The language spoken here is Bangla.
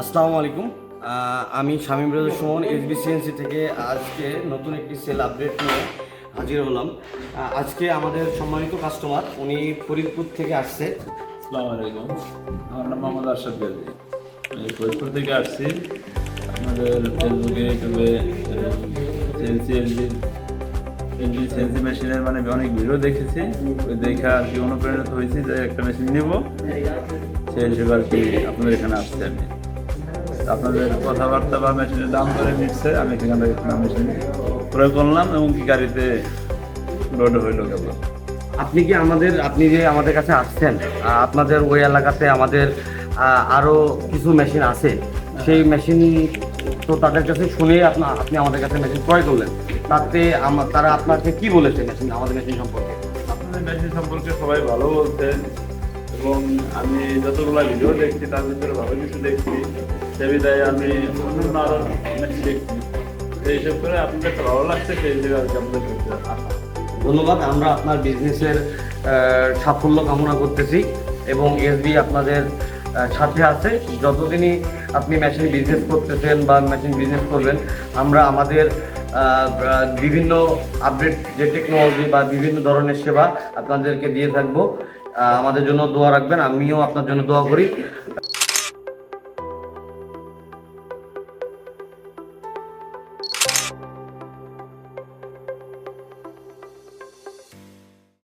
আসসালামু আলাইকুম। আমি শামীম রাজু সুমন এসবিসিএনসি থেকে আজকে নতুন একটি সেল আপডেট নিয়ে হাজির হলাম। আজকে আমাদের সম্মানিত কাস্টমার উনি ফরিদপুর থেকে আসছে। আসসালামু আলাইকুম। আমার নাম মোহাম্মদ আরশাদ গাজী ফরিদপুর থেকে আসছি। আপনাদের ফেসবুকে ইউটিউবে সেলসি এলজি এলজি সেলসি মেশিনের মানে অনেক ভিডিও দেখেছি। দেখে আর কি অনুপ্রাণিত হয়েছি যে একটা মেশিন নিব। সেই হিসেবে আর কি আপনাদের এখানে আসছে আমি। আপনাদের কথাবার্তা বা মেশিনের দাম করে নিচ্ছে আমি সেখান থেকে মেশিন ক্রয় করলাম এবং কি গাড়িতে লোড হইল কেবল। আপনি কি আমাদের আপনি যে আমাদের কাছে আসছেন আপনাদের ওই এলাকাতে আমাদের আহ, আরও কিছু মেশিন আছে সেই মেশিন তো তাদের কাছে শুনে আপনার আপনি আমাদের কাছে মেশিন ক্রয় করলেন। তাতে তারা আপনাকে কি বলেছে মেশিন আমাদের মেশিন সম্পর্কে? আপনাদের মেশিন সম্পর্কে সবাই ভালো বলছেন এবং আমি যতগুলো ভিডিও দেখছি, তার ভিতরে ভালো কিছু দেখছি, সে বিধায় আমি অন্য আরও মেশিন দেখছি। সেই হিসাব করে আপনাদের ভালো লাগছে, সেই কি আপনাদের ধন্যবাদ, আমরা আপনার বিজনেসের সাফল্য কামনা করতেছি এবং এসবি আপনাদের সাথে আছে। যতদিনই আপনি মেশিন বিজনেস করতেছেন বা মেশিন বিজনেস করবেন, আমরা আমাদের বিভিন্ন আপডেট যে টেকনোলজি বা বিভিন্ন ধরনের সেবা আপনাদেরকে দিয়ে থাকব। আমাদের জন্য দোয়া রাখবেন আমিও আপনার জন্য দোয়া করি।